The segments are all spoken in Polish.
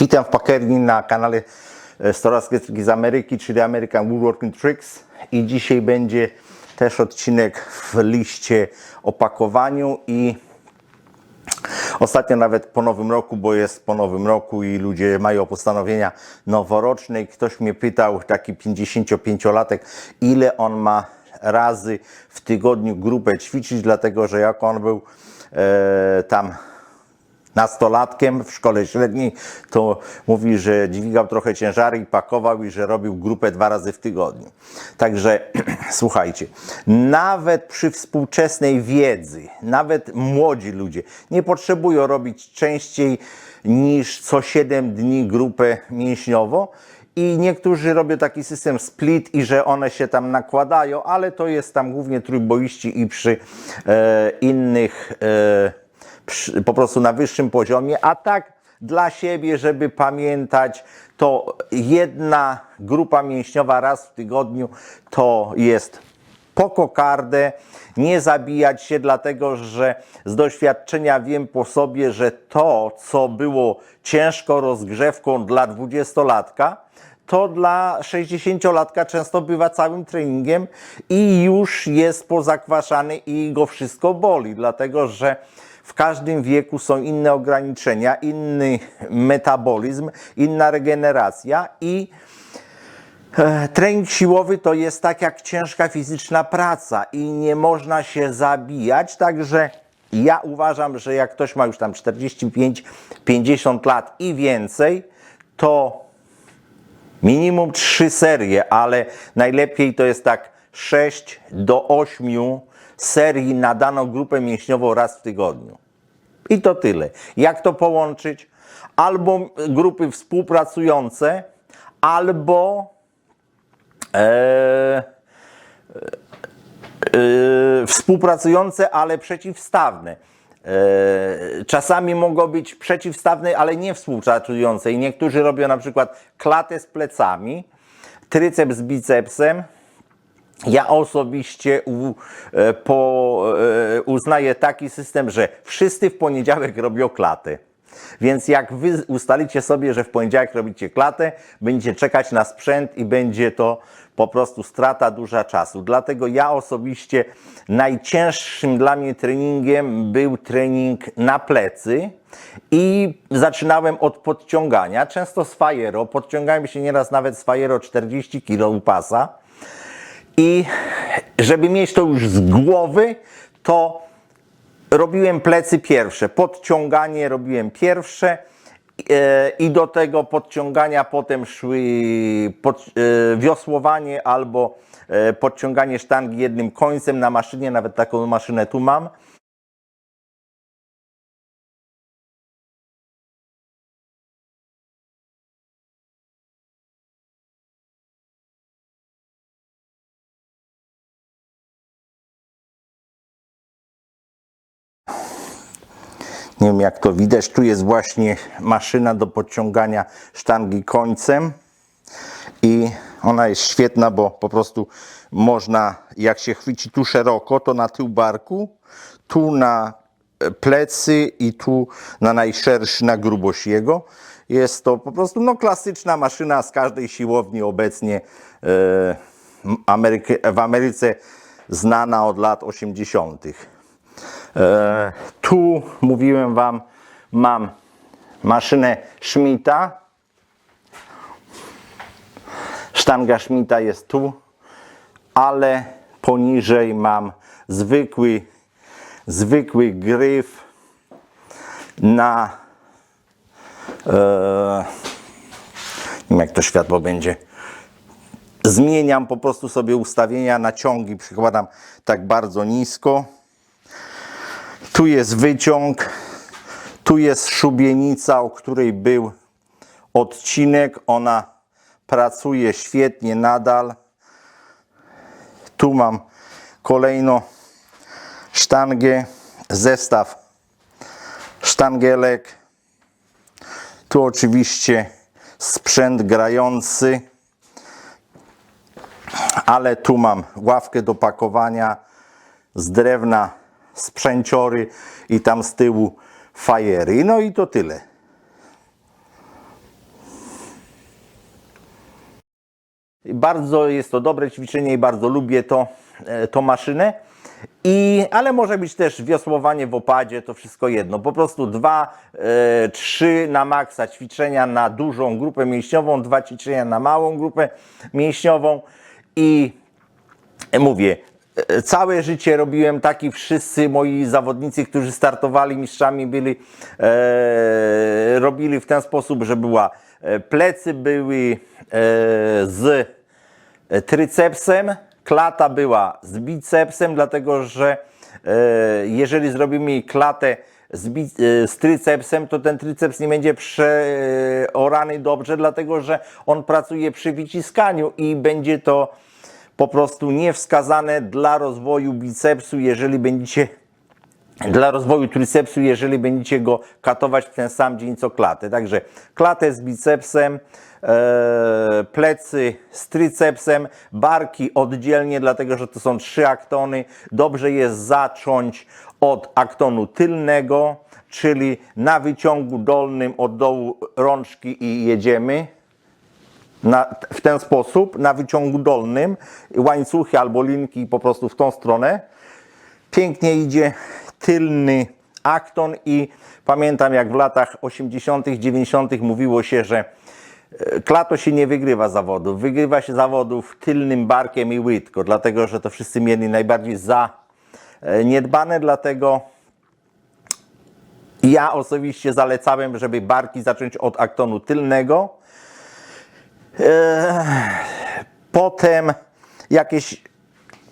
Witam w Pakerni na kanale e, Storowskie Triki z Ameryki, czyli American Woodworking Tricks. I dzisiaj będzie też odcinek w liście opakowaniu i ostatnio nawet po nowym roku, bo jest po nowym roku i ludzie mają postanowienia noworoczne i ktoś mnie pytał, taki 55-latek, ile on ma razy w tygodniu grupę ćwiczyć, dlatego że jak on był e, tam nastolatkiem w szkole średniej, to mówi, że dźwigał trochę ciężary i pakował i że robił grupę dwa razy w tygodniu. Także słuchajcie, nawet przy współczesnej wiedzy, nawet młodzi ludzie nie potrzebują robić częściej niż co 7 dni grupę mięśniową. I niektórzy robią taki system split i że one się tam nakładają, ale to jest tam głównie trójboiści i przy e, innych e, po prostu na wyższym poziomie, a tak dla siebie, żeby pamiętać, to jedna grupa mięśniowa raz w tygodniu to jest po kokardę, nie zabijać się, dlatego że z doświadczenia wiem po sobie, że to, co było ciężko rozgrzewką dla dwudziestolatka, to dla 60-latka często bywa całym treningiem i już jest pozakwaszany i go wszystko boli, dlatego że w każdym wieku są inne ograniczenia, inny metabolizm, inna regeneracja i e, trening siłowy to jest tak jak ciężka fizyczna praca i nie można się zabijać, także ja uważam, że jak ktoś ma już tam 45-50 lat i więcej, to minimum 3 serie, ale najlepiej to jest tak 6 do 8 serii na daną grupę mięśniową raz w tygodniu. I to tyle. Jak to połączyć? Albo grupy współpracujące, albo e, e, e, współpracujące, ale przeciwstawne. E, Czasami mogą być przeciwstawne, ale nie współpracujące. I niektórzy robią na przykład klatę z plecami, tryceps z bicepsem, ja osobiście u, e, po, e, uznaję taki system, że wszyscy w poniedziałek robią klatę. Więc jak wy ustalicie sobie, że w poniedziałek robicie klatę, będziecie czekać na sprzęt i będzie to po prostu strata duża czasu. Dlatego ja osobiście najcięższym dla mnie treningiem był trening na plecy i zaczynałem od podciągania, często z fajero. Podciągałem się nieraz nawet z fajero 40 kg pasa. I żeby mieć to już z głowy, to robiłem plecy pierwsze. Podciąganie robiłem pierwsze. e, I do tego podciągania potem szły pod, e, wiosłowanie albo e, podciąganie sztangi jednym końcem na maszynie, nawet taką maszynę tu mam. Nie wiem jak to widać, tu jest właśnie maszyna do podciągania sztangi końcem i ona jest świetna, bo po prostu można, jak się chwyci tu szeroko, to na tył barku, tu na e, plecy i tu na najszerszy, na grubość jego. Jest to po prostu no, klasyczna maszyna z każdej siłowni obecnie e, w Ameryce znana od lat 80. E, tu mówiłem Wam, mam maszynę Schmidta. Sztanga Schmidta jest tu, ale poniżej mam zwykły, zwykły gryf na e, nie wiem jak to światło będzie zmieniam po prostu sobie ustawienia na ciągi, przykładam tak bardzo nisko tu jest wyciąg, tu jest szubienica, o której był odcinek. Ona pracuje świetnie nadal. Tu mam kolejno sztangę, zestaw sztangelek. Tu oczywiście sprzęt grający, ale tu mam ławkę do pakowania z drewna sprzęciory i tam z tyłu fajery. No i to tyle. Bardzo jest to dobre ćwiczenie i bardzo lubię to, e, tą maszynę. I, ale może być też wiosłowanie w opadzie, to wszystko jedno. Po prostu dwa, e, trzy na maksa ćwiczenia na dużą grupę mięśniową, dwa ćwiczenia na małą grupę mięśniową i mówię, całe życie robiłem taki, wszyscy moi zawodnicy, którzy startowali mistrzami, byli, e, robili w ten sposób, że była, e, plecy były e, z e, trycepsem, klata była z bicepsem, dlatego że e, jeżeli zrobimy klatę z, bi- e, z trycepsem, to ten tryceps nie będzie przeorany dobrze, dlatego że on pracuje przy wyciskaniu i będzie to po prostu niewskazane dla rozwoju bicepsu, jeżeli będziecie dla rozwoju tricepsu, jeżeli będziecie go katować w ten sam dzień co klatę. Także klatę z bicepsem, e, plecy z tricepsem, barki oddzielnie, dlatego że to są trzy aktony. Dobrze jest zacząć od aktonu tylnego, czyli na wyciągu dolnym od dołu rączki i jedziemy na, w ten sposób, na wyciągu dolnym, łańcuchy albo linki po prostu w tą stronę. Pięknie idzie tylny akton i pamiętam jak w latach 80., 90. mówiło się, że e, klato się nie wygrywa zawodów. Wygrywa się zawodów tylnym barkiem i łydką, dlatego że to wszyscy mieli najbardziej zaniedbane, dlatego ja osobiście zalecałem, żeby barki zacząć od aktonu tylnego, Potem jakieś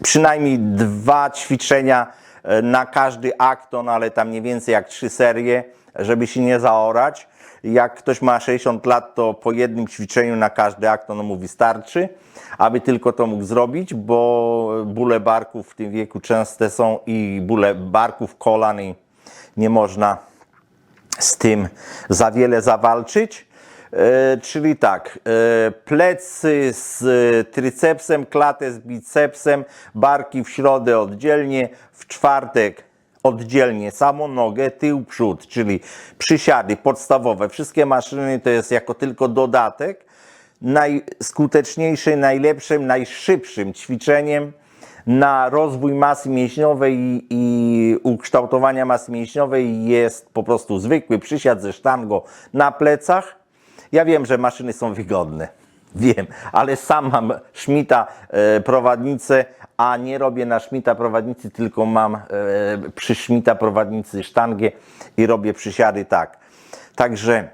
przynajmniej dwa ćwiczenia e, na każdy akton, ale tam nie więcej jak trzy serie, żeby się nie zaorać. Jak ktoś ma 60 lat, to po jednym ćwiczeniu na każdy akton mu wystarczy, aby tylko to mógł zrobić, bo bóle barków w tym wieku częste są i bóle barków, kolan i nie można z tym za wiele zawalczyć. E, czyli tak, e, plecy z trycepsem, klatę z bicepsem, barki w środę oddzielnie, w czwartek oddzielnie samą nogę, tył, przód, czyli przysiady podstawowe. Wszystkie maszyny to jest jako tylko dodatek. Najskuteczniejszym, najlepszym, najszybszym ćwiczeniem na rozwój masy mięśniowej i, i ukształtowania masy mięśniowej jest po prostu zwykły przysiad ze sztangą na plecach. Ja wiem, że maszyny są wygodne. Wiem, ale sam mam Schmidta e, prowadnicę, a nie robię na Schmidta prowadnicy, tylko mam e, przy Schmidta prowadnicy sztangę i robię przysiady tak. Także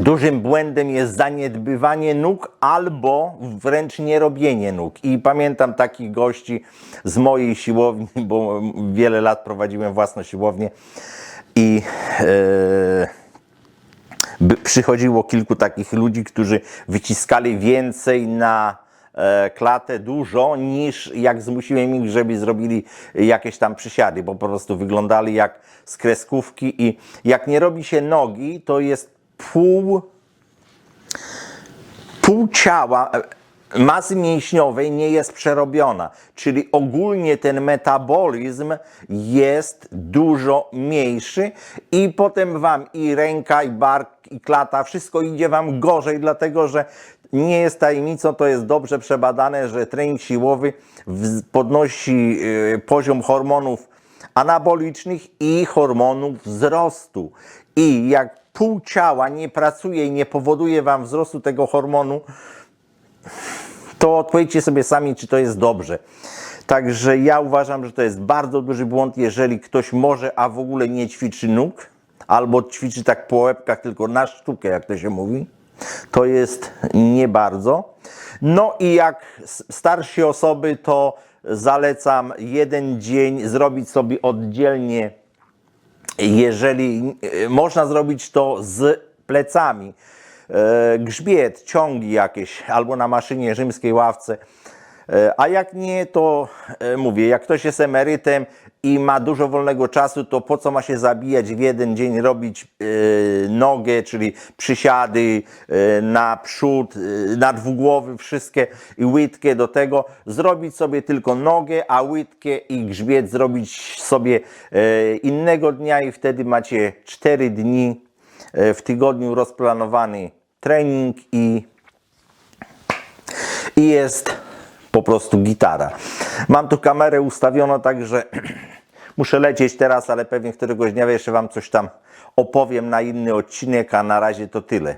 dużym błędem jest zaniedbywanie nóg albo wręcz nie robienie nóg. I pamiętam takich gości z mojej siłowni, bo wiele lat prowadziłem własną siłownię i e, przychodziło kilku takich ludzi, którzy wyciskali więcej na e, klatę dużo niż jak zmusiłem ich, żeby zrobili jakieś tam przysiady, bo po prostu wyglądali jak z kreskówki i jak nie robi się nogi, to jest pół pół ciała, e, masy mięśniowej nie jest przerobiona, czyli ogólnie ten metabolizm jest dużo mniejszy i potem wam i ręka, i bark, i klata, wszystko idzie wam gorzej, dlatego że nie jest tajemnicą, to jest dobrze przebadane, że trening siłowy podnosi y, poziom hormonów anabolicznych i hormonów wzrostu. I jak pół ciała nie pracuje i nie powoduje wam wzrostu tego hormonu, to odpowiedzcie sobie sami, czy to jest dobrze. Także ja uważam, że to jest bardzo duży błąd, jeżeli ktoś może, a w ogóle nie ćwiczy nóg, albo ćwiczy tak po łebkach, tylko na sztukę, jak to się mówi. To jest nie bardzo. No i jak starsi osoby, to zalecam jeden dzień zrobić sobie oddzielnie jeżeli e, można zrobić to z plecami, e, grzbiet, ciągi jakieś, albo na maszynie rzymskiej ławce. E, A jak nie, to e, mówię, jak ktoś jest emerytem i ma dużo wolnego czasu, to po co ma się zabijać w jeden dzień, robić e, nogę, czyli przysiady na przód, na dwugłowy, wszystkie i łydkę do tego, zrobić sobie tylko nogę, a łydkę i grzbiet zrobić sobie innego dnia i wtedy macie 4 dni w tygodniu rozplanowany trening i i jest po prostu gitara. Mam tu kamerę ustawioną tak, że muszę lecieć teraz, ale pewnie któregoś dnia jeszcze Wam coś tam opowiem na inny odcinek, a na razie to tyle.